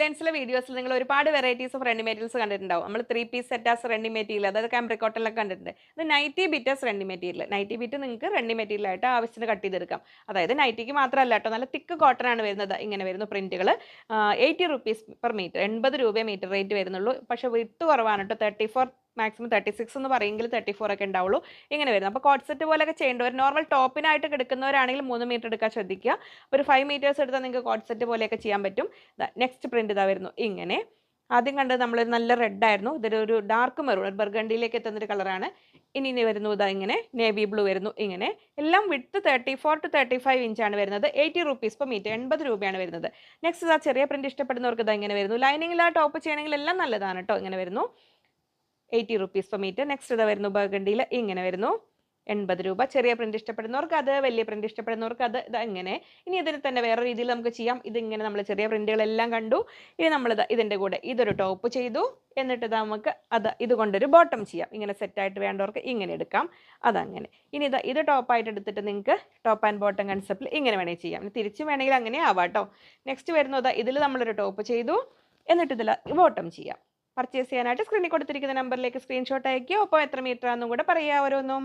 ലെൻസിലെ വീഡിയോസിൽ നിങ്ങൾ ഒരുപാട് വെറൈറ്റീസ് ഓഫ് റെഡി മെറ്റീരിയൽസ് കണ്ടിട്ടുണ്ടാവും. നമ്മൾ ത്രീ പീസ് സെറ്റാസ് റെഡി മെറ്റീരിയൽ അതായത് കാംബ്രി കോട്ടണിലൊക്കെ കണ്ടിട്ടുണ്ട്. ഇത് nighty bits ready material nighty bit നിങ്ങൾക്ക് റെഡി മെറ്റീരിയൽ ആയിട്ട് ആവശ്യത്തിന് കട്ട് ചെയ്തെടുക്കാം. അതായത് നൈറ്റിക്ക് മാത്രമല്ല കേട്ടോ നല്ല തിക്ക് കോട്ടൺ ആണ് വരുന്നത്. ഇങ്ങനെ വരുന്ന പ്രിന്റുകൾ എയ്റ്റി റുപ്പീസ് പെർ മീറ്റർ എൺപത് രൂപ മീറ്റർ റേറ്റ് വരുന്നുള്ളൂ. പക്ഷേ വിട്ട് കുറവാണ് കേട്ടോ thirty four maximum thirty six എന്ന് പറയുമെങ്കിൽ തേർട്ടി ഫോർ ഒക്കെ ഉണ്ടാവുള്ളൂ. ഇങ്ങനെ വരുന്നത് അപ്പോൾ കോട്ട് സെറ്റ് പോലെയൊക്കെ ചെയ്യേണ്ടവർ നോർമൽ ടോപ്പിനായിട്ട് കിടക്കുന്നവരാണെങ്കിൽ മൂന്ന് മീറ്റർ എടുക്കാൻ ശ്രദ്ധിക്കുക. ഒരു ഫൈവ് മീറ്റേഴ്സ് എടുത്താൽ നിങ്ങൾക്ക് കോട്ട് സെറ്റ് പോലെയൊക്കെ ചെയ്യാൻ പറ്റും. നെക്സ്റ്റ് പ്രിന്റ് ഇതാ വരുന്നു. ഇങ്ങനെ. ആദ്യം കണ്ടത് നമ്മളൊരു നല്ല റെഡ് ആയിരുന്നു. ഇതൊരു ഒരു ഡാർക്ക് മെറൂൺ ഒരു ബർഗണ്ടിയിലേക്ക് എത്തുന്നൊരു കളറാണ് ഇനി ഇനി വരുന്നു ഇതാ ഇങ്ങനെ. നേവി ബ്ലൂ വരുന്നു ഇങ്ങനെ. എല്ലാം വിട്ട് thirty four to thirty five ഇഞ്ചാണ് വരുന്നത്. എയ്റ്റി റുപ്പീസ് പെർ മീറ്റർ എൺപത് രൂപയാണ് വരുന്നത്. നെക്സ്റ്റ് ഇതാ ചെറിയ പ്രിന്റ് ഇഷ്ടപ്പെടുന്നവർക്ക് ഇതാ ഇങ്ങനെ വരുന്നു. ലൈനിങ്ങിൽ ആ ടോപ്പ് ചെയ്യണമെങ്കിൽ എല്ലാം നല്ലതാണ് കേട്ടോ. ഇങ്ങനെ വരുന്നു. Eighty rupees per metre next ഇതാ വരുന്നു ബർഗണ്ടിയിൽ ഇങ്ങനെ വരുന്നു. എൺപത് രൂപ. ചെറിയ പ്രിന്റ് ഇഷ്ടപ്പെടുന്നവർക്ക് അത് വലിയ പ്രിന്റ് ഇഷ്ടപ്പെടുന്നവർക്ക് അത് ഇത് അങ്ങനെ. ഇനി ഇതിൽ തന്നെ വേറെ രീതിയിൽ നമുക്ക് ചെയ്യാം. ഇതിങ്ങനെ നമ്മൾ ചെറിയ പ്രിന്റുകളെല്ലാം കണ്ടു. ഇനി നമ്മളിത് ഇതിന്റെ കൂടെ ഇതൊരു ടോപ്പ് ചെയ്തു. എന്നിട്ട് നമുക്ക് അത് ഇതുകൊണ്ടൊരു ബോട്ടം ചെയ്യാം. ഇങ്ങനെ സെറ്റായിട്ട് വേണ്ടവർക്ക് ഇങ്ങനെ എടുക്കാം. അതങ്ങനെ. ഇനി ഇത് ഇത് ടോപ്പായിട്ട് എടുത്തിട്ട് നിങ്ങൾക്ക് ടോപ്പ് ആൻഡ് ബോട്ടം കൺസെപ്റ്റിൽ ഇങ്ങനെ വേണമെങ്കിൽ ചെയ്യാം. തിരിച്ച് വേണമെങ്കിൽ അങ്ങനെ ആവാം കേട്ടോ നെക്സ്റ്റ് വരുന്നത് ഇതിൽ നമ്മളൊരു ടോപ്പ് ചെയ്തു. എന്നിട്ട് ഇതിൽ ബോട്ടം ചെയ്യാം. പർച്ചേസ് ചെയ്യാനായിട്ട് സ്ക്രീനിൽ കൊടുത്തിരിക്കുന്ന നമ്പറിലേക്ക് സ്ക്രീൻഷോട്ട് അയക്കുക ഒപ്പം എത്ര മീറ്റർ ആണെന്നും കൂടെ പറയുക ഓരോന്നും.